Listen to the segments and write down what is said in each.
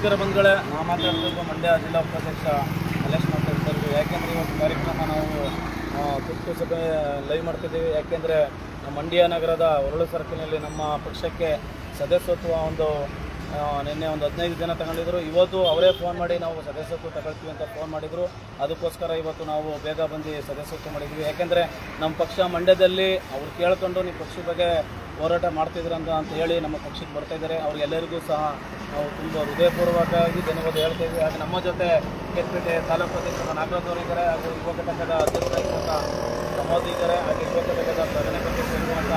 ನಮಸ್ಕಾರ ಬಂಧುಗಳೇ. ನಾವು ಮಾತಾಡ್ತಿದ್ದು ಮಂಡ್ಯ ಜಿಲ್ಲಾ ಉಪಾಧ್ಯಕ್ಷ ಮಲ್ಲೇಶ್ ಮಾತಾಡ್ತಿದ್ದು ಯಾಕೆಂದರೆ ಇವತ್ತು ಕಾರ್ಯಕ್ರಮ ನಾವು ತುರ್ತು ಸಭೆ ಲೈವ್ ಮಾಡ್ತಿದ್ದೀವಿ. ಯಾಕೆಂದರೆ ಮಂಡ್ಯ ನಗರದ ಹೊರಳು ಸರ್ಕಲ್ನಲ್ಲಿ ನಮ್ಮ ಪಕ್ಷಕ್ಕೆ ಸದಸ್ಯತ್ವ ಒಂದು ನಿನ್ನೆ ಒಂದು ಹದಿನೈದು ಜನ ತಗೊಂಡಿದ್ರು. ಇವತ್ತು ಅವರೇ ಫೋನ್ ಮಾಡಿ ನಾವು ಸದಸ್ಯತ್ವ ತಗೊಳ್ತೀವಿ ಅಂತ ಫೋನ್ ಮಾಡಿದರು. ಅದಕ್ಕೋಸ್ಕರ ಇವತ್ತು ನಾವು ಬೇಗ ಬಂದು ಸದಸ್ಯತ್ವ ಮಾಡಿದ್ವಿ ಯಾಕೆಂದರೆ ನಮ್ಮ ಪಕ್ಷ ಮಂಡ್ಯದಲ್ಲಿ ಅವ್ರು ಕೇಳ್ಕೊಂಡು ನೀವು ಪಕ್ಷದ ಬಗ್ಗೆ ಹೋರಾಟ ಮಾಡ್ತಿದ್ರಂತ ಅಂತ ಹೇಳಿ ನಮ್ಮ ಪಕ್ಷಕ್ಕೆ ಬರ್ತಾ ಇದ್ದಾರೆ. ಅವ್ರಿಗೆಲ್ಲರಿಗೂ ಸಹ ನಾವು ತುಂಬ ಹೃದಯಪೂರ್ವಕವಾಗಿ ಧನ್ಯವಾದ ಹೇಳ್ತೇವೆ ಹಾಗೆ ನಮ್ಮ ಜೊತೆ ಕೆಪೇಟೆ ತಾಲೂಕು ಅಧ್ಯಕ್ಷ ನಾಗರಾಜ್ ಇದ್ದಾರೆ, ಹಾಗೂ ಯುವ ಘಟಕದ ಅಧ್ಯಕ್ಷ ಪ್ರಮೋದ್ ಇದ್ದಾರೆ, ಹಾಗೆ ಯುವ ಘಟಕದ ಪ್ರಧಾನ ಕಾರ್ಯದರ್ಶಿಯಾಗಿರುವಂಥ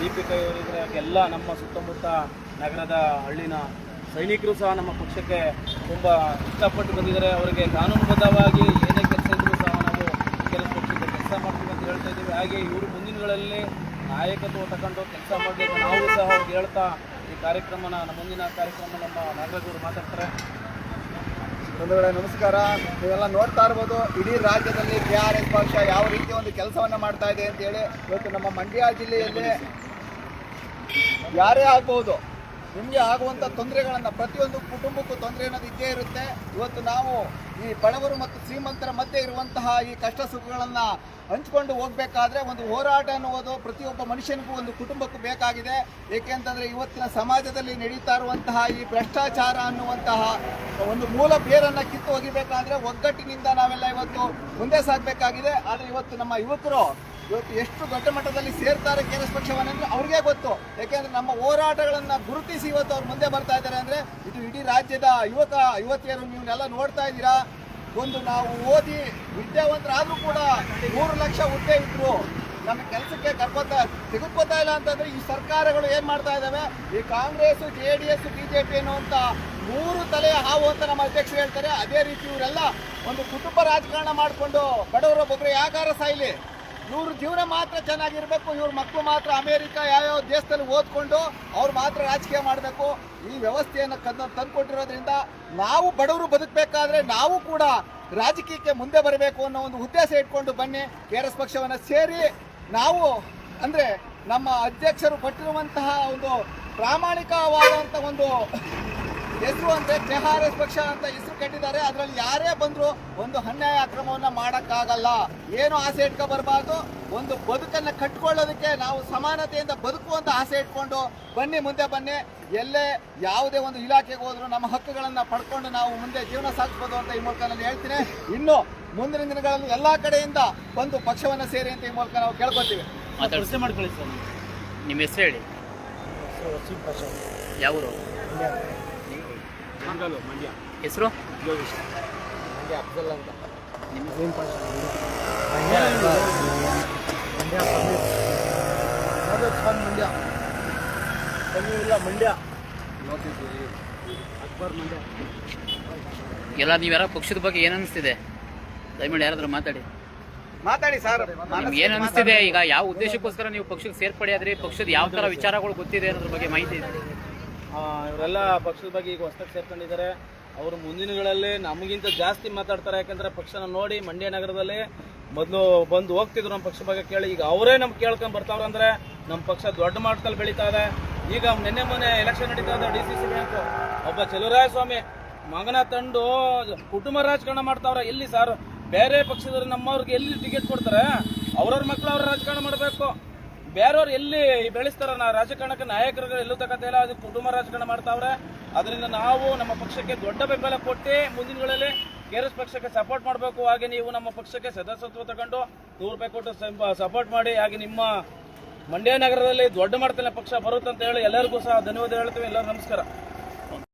ದೀಪಿಕಾ ಇವರಿದ್ದಾರೆ ಹಾಗೆ ಎಲ್ಲ ನಮ್ಮ ಸುತ್ತಮುತ್ತ ನಗರದ ಹಳ್ಳಿನ ಸೈನಿಕರು ಸಹ ನಮ್ಮ ಪಕ್ಷಕ್ಕೆ ತುಂಬ ಇಷ್ಟಪಟ್ಟು ಬಂದಿದ್ದಾರೆ. ಅವರಿಗೆ ಕಾನೂನುಬದ್ಧವಾಗಿ ಏನೇ ಕೆಲಸ ಇದ್ದರೂ ಸಹ ನಾವು ಕೆಲಸ ಪಕ್ಷಕ್ಕೆ ಕೆಲಸ ಮಾಡ್ತೀವಿ ಅಂತ ಹೇಳ್ತಾ ಇದ್ದೀವಿ. ಹಾಗೆ ಇವರು ಮುಂದಿನಗಳಲ್ಲಿ ನಾಯಕತ್ವ ತಗೊಂಡು ಕೆಲಸ ಮಾಡಬೇಕು. ನಾವು ಸಹ ಅವ್ರಿಗೆ ಹೇಳ್ತಾ ಈ ಕಾರ್ಯಕ್ರಮನ ನಮ್ಮ ಮುಂದಿನ ಕಾರ್ಯಕ್ರಮ ನಮ್ಮ ನಾಗರಾಜ್ ಅವರು ಮಾತಾಡ್ತಾರೆ. ಬಂಧುಗಳೇ ನಮಸ್ಕಾರ. ನೀವೆಲ್ಲ ನೋಡ್ತಾ ಇರ್ಬೋದು, ಇಡೀ ರಾಜ್ಯದಲ್ಲಿ ಕೆ ಆರ್ ಎಸ್ ಪಕ್ಷ ಯಾವ ರೀತಿ ಒಂದು ಕೆಲಸವನ್ನ ಮಾಡ್ತಾ ಇದೆ ಅಂತ ಹೇಳಿ ಇವತ್ತು ನಮ್ಮ ಮಂಡ್ಯ ಜಿಲ್ಲೆಯಲ್ಲಿ ಯಾರೇ ಆಗ್ಬೋದು ನಿಮಗೆ ಆಗುವಂಥ ತೊಂದರೆಗಳನ್ನು ಪ್ರತಿಯೊಂದು ಕುಟುಂಬಕ್ಕೂ ತೊಂದರೆ ಅನ್ನೋದು ಇದ್ದೇ ಇರುತ್ತೆ. ಇವತ್ತು ನಾವು ಈ ಬಡವರು ಮತ್ತು ಶ್ರೀಮಂತರ ಮಧ್ಯೆ ಇರುವಂತಹ ಈ ಕಷ್ಟ ಸುಖಗಳನ್ನು ಹಂಚ್ಕೊಂಡು ಹೋಗಬೇಕಾದ್ರೆ ಒಂದು ಹೋರಾಟ ಅನ್ನುವುದು ಪ್ರತಿಯೊಬ್ಬ ಮನುಷ್ಯನಿಗೂ ಒಂದು ಕುಟುಂಬಕ್ಕೂ ಬೇಕಾಗಿದೆ. ಏಕೆಂತಂದರೆ ಇವತ್ತಿನ ಸಮಾಜದಲ್ಲಿ ನಡೀತಾ ಇರುವಂತಹ ಈ ಭ್ರಷ್ಟಾಚಾರ ಅನ್ನುವಂತಹ ಒಂದು ಮೂಲ ಬೇರನ್ನು ಕಿತ್ತು ಒಗಿಬೇಕಾದ್ರೆ ಒಗ್ಗಟ್ಟಿನಿಂದ ನಾವೆಲ್ಲ ಇವತ್ತು ಮುಂದೆ ಸಾಗಬೇಕಾಗಿದೆ. ಆದರೆ ಇವತ್ತು ನಮ್ಮ ಯುವಕರು ಇವತ್ತು ಎಷ್ಟು ದೊಡ್ಡ ಮಟ್ಟದಲ್ಲಿ ಸೇರ್ತಾರೆ ಕೆ ಎಸ್ ಪಕ್ಷವನ್ನಂದ್ರೆ ಅವ್ರಿಗೆ ಗೊತ್ತು. ಯಾಕೆಂದ್ರೆ ನಮ್ಮ ಹೋರಾಟಗಳನ್ನ ಗುರುತಿಸಿ ಇವತ್ತು ಅವ್ರು ಮುಂದೆ ಬರ್ತಾ ಇದ್ದಾರೆ ಅಂದ್ರೆ ಇದು ಇಡೀ ರಾಜ್ಯದ ಯುವಕ, ಯುವತಿಯರು ನೀವನ್ನೆಲ್ಲ ನೋಡ್ತಾ ಇದ್ದೀರಾ? ಒಂದು ನಾವು ಓದಿ ವಿದ್ಯಾವಂತರಾದ್ರೂ ಕೂಡ ಮೂರು ಲಕ್ಷ ಹುದ್ದೆ ಇದ್ರು. ನಮ್ಮ ಕೆಲಸಕ್ಕೆ ಕರ್ಕೋತಾ, ತೆಗೆದುಕೋತಾ ಇಲ್ಲ ಅಂತಂದ್ರೆ ಈ ಸರ್ಕಾರಗಳು ಏನ್ ಮಾಡ್ತಾ ಇದ್ದಾವೆ? ಈ Congress, J D S BJP ಅನ್ನುವಂತ ಮೂರು ತಲೆಯ ಹಾವು ಅಂತ ನಮ್ಮ ಅಧ್ಯಕ್ಷರು ಹೇಳ್ತಾರೆ. ಅದೇ ರೀತಿ ಇವರೆಲ್ಲ ಒಂದು ಕುಟುಂಬ ರಾಜಕಾರಣ ಮಾಡಿಕೊಂಡು ಬಡವರೊಬ್ಬೊಬ್ಬರು ಯಾಕಾರ ಸಾಯ್ಲಿ? ಇವ್ರ ಜೀವನ ಮಾತ್ರ ಚೆನ್ನಾಗಿರ್ಬೇಕು, ಇವ್ರ ಮಕ್ಕಳು ಮಾತ್ರ ಅಮೆರಿಕ ಯಾವ್ಯಾವ ದೇಶದಲ್ಲಿ ಓದ್ಕೊಂಡು ಅವ್ರು ಮಾತ್ರ ರಾಜಕೀಯ ಮಾಡಬೇಕು. ಈ ವ್ಯವಸ್ಥೆಯನ್ನು ಕದ್ದು ತಂದುಕೊಟ್ಟಿರೋದ್ರಿಂದ ನಾವು ಬಡವರು ಬದುಕಬೇಕಾದ್ರೆ ನಾವು ಕೂಡ ರಾಜಕೀಯಕ್ಕೆ ಮುಂದೆ ಬರಬೇಕು ಅನ್ನೋ ಒಂದು ಉದ್ದೇಶ ಇಟ್ಕೊಂಡು ಬನ್ನಿ. ಕೆ ಆರ್ ಎಸ್ ಪಕ್ಷವನ್ನು ಸೇರಿ ನಾವು ಅಂದರೆ ನಮ್ಮ ಅಧ್ಯಕ್ಷರು ಕೊಟ್ಟಿರುವಂತಹ ಒಂದು ಪ್ರಾಮಾಣಿಕವಾದಂಥ ಒಂದು ಹೆಸರು ಅಂದ್ರೆ ಕೆಆರ್ಎಸ್ ಪಕ್ಷ ಅಂತ ಹೆಸರು ಕಟ್ಟಿದ್ದಾರೆ. ಅದರಲ್ಲಿ ಯಾರೇ ಬಂದ್ರು ಒಂದು ಅನ್ಯಾಯ ಅಕ್ರಮವನ್ನ ಮಾಡಕ್ಕಾಗಲ್ಲ. ಏನು ಆಸೆ ಇಟ್ಕೊ ಬರಬಾರ್ದು ಒಂದು ಬದುಕನ್ನ ಕಟ್ಕೊಳ್ಳೋದಕ್ಕೆ ನಾವು ಸಮಾನತೆಯಿಂದ ಬದುಕುವಂತ ಆಸೆ ಇಟ್ಕೊಂಡು ಬನ್ನಿ ಮುಂದೆ ಬನ್ನಿ. ಎಲ್ಲೇ ಯಾವುದೇ ಒಂದು ಇಲಾಖೆಗೆ ಹೋದ್ರು ನಮ್ಮ ಹಕ್ಕುಗಳನ್ನ ಪಡ್ಕೊಂಡು ನಾವು ಮುಂದೆ ಜೀವನ ಸಾಗಿಸ್ಬೋದು ಅಂತ ಈ ಮೂಲಕ ನಾನು ಹೇಳ್ತೀನಿ. ಇನ್ನು ಮುಂದಿನ ದಿನಗಳಲ್ಲಿ ಎಲ್ಲಾ ಕಡೆಯಿಂದ ಬಂದು ಪಕ್ಷವನ್ನ ಸೇರಿ ಅಂತ ಈ ಮೂಲಕ ನಾವು ಕೇಳ್ಕೊತೀವಿ ಮಾಡ್ಕೊಳ್ಳಿ ಸರ್. ನಿಮ್ಮ ಹೆಸರು ಹೇಳಿ. ಯಾವ ಮಂಗಲು ಮಂಡ್ಯ. ಹೆಸರು? ಯೋಗೇಶ್ ಮಂಡ್ಯ ಅಫ್ಜಲ್ ಅಂತ. ನಿಮ್ಮ ಮಂಡ್ಯ ಇಲ್ಲ ಮಂಡ್ಯ ಅಕ್ಬರ್ ಮಂಡ್ಯ. ಎಲ್ಲ ನೀವು ಯಾರ ಪಕ್ಷದ ಬಗ್ಗೆ ಏನು ಅನಿಸ್ತಿದೆ? ದಯಮಾಡಿ ಯಾರಾದ್ರೂ ಮಾತಾಡಿ. ಮಾತಾಡಿ ಸರ್. ನಿಮ್ಗೆ ಏನು ಅನಿಸ್ತಿದೆ? ಈಗ ಯಾವ ಉದ್ದೇಶಕ್ಕೋಸ್ಕರ ನೀವು ಪಕ್ಷಕ್ಕೆ ಸೇರ್ಪಡೆ ಆದ್ರಿ ಪಕ್ಷದ ಯಾವ ತರ ವಿಚಾರಗಳು ಗೊತ್ತಿದೆ ಅನ್ನೋದ್ರ ಬಗ್ಗೆ ಮಾಹಿತಿ ಇದೆ. ಇವರೆಲ್ಲ ಪಕ್ಷದ ಬಗ್ಗೆ ಈಗ ಹೊಸದಾಗಿ ಸೇರ್ಕೊಂಡಿದ್ದಾರೆ. ಅವರು ಮುಂದಿನಗಳಲ್ಲಿ ನಮಗಿಂತ ಜಾಸ್ತಿ ಮಾತಾಡ್ತಾರೆ. ಯಾಕಂದರೆ ಪಕ್ಷನ ನೋಡಿ ಮಂಡ್ಯ ನಗರದಲ್ಲಿ ಮೊದಲು ಬಂದು ಹೋಗ್ತಿದ್ರು ನಮ್ಮ ಪಕ್ಷ ಬಗ್ಗೆ ಕೇಳಿ. ಈಗ ಅವರೇ ನಮ್ಗೆ ಕೇಳ್ಕೊಂಡು ಬರ್ತಾವ್ರೆ ಅಂದರೆ ನಮ್ಮ ಪಕ್ಷ ದೊಡ್ಡ ಮಟ್ಟದಲ್ಲಿ ಬೆಳೀತಾ ಇದೆ. ಈಗ ನಿನ್ನೆ ಮೊನ್ನೆ ಎಲೆಕ್ಷನ್ ನಡೀತಾ ಇದೆ ಡಿ ಸಿ ಸಿ ಬ್ಯಾಂಕು ಒಬ್ಬ ಚಲುವರಾಯ ಸ್ವಾಮಿ ಮಗನ ತಂದು ಕುಟುಂಬ ರಾಜಕಾರಣ ಮಾಡ್ತಾವ್ರೆ. ಎಲ್ಲಿ ಸರ್? ಬೇರೆ ಪಕ್ಷದವ್ರು ನಮ್ಮವ್ರಿಗೆ ಎಲ್ಲಿ ಟಿಕೆಟ್ ಕೊಡ್ತಾರೆ? ಅವ್ರವ್ರ ಮಕ್ಕಳು ಅವ್ರ ರಾಜಕಾರಣ ಮಾಡಬೇಕು. ಬೇರೆಯವ್ರು ಎಲ್ಲಿ ಬೆಳೆಸ್ತಾರ ನಾ ರಾಜಕಾರಣಕ್ಕೆ ನಾಯಕರು ಎಲ್ಲೂ ಇಲ್ಲ, ಅದು ಕುಟುಂಬ ರಾಜಕಾರಣ ಮಾಡ್ತಾವ್ರೆ. ಅದರಿಂದ ನಾವು ನಮ್ಮ ಪಕ್ಷಕ್ಕೆ ದೊಡ್ಡ ಬೆಂಬಲ ಕೊಟ್ಟು ಮುಂದಿನಗಳಲ್ಲಿ ಕೆಎಸ್ ಪಕ್ಷಕ್ಕೆ ಸಪೋರ್ಟ್ ಮಾಡಬೇಕು. ಹಾಗೆ ನೀವು ನಮ್ಮ ಪಕ್ಷಕ್ಕೆ ಸದಸ್ಯತ್ವ ತಗೊಂಡು ನೂರು ರೂಪಾಯಿ ಕೊಟ್ಟು ಸಪೋರ್ಟ್ ಮಾಡಿ. ಹಾಗೆ ನಿಮ್ಮ ಮಂಡ್ಯ ನಗರದಲ್ಲಿ ದೊಡ್ಡ ಮಟ್ಟದಲ್ಲಿ ಪಕ್ಷ ಬರುತ್ತಂತ ಹೇಳಿ ಎಲ್ಲರಿಗೂ ಸಹ ಧನ್ಯವಾದ ಹೇಳ್ತೀವಿ. ಎಲ್ಲರೂ ನಮಸ್ಕಾರ.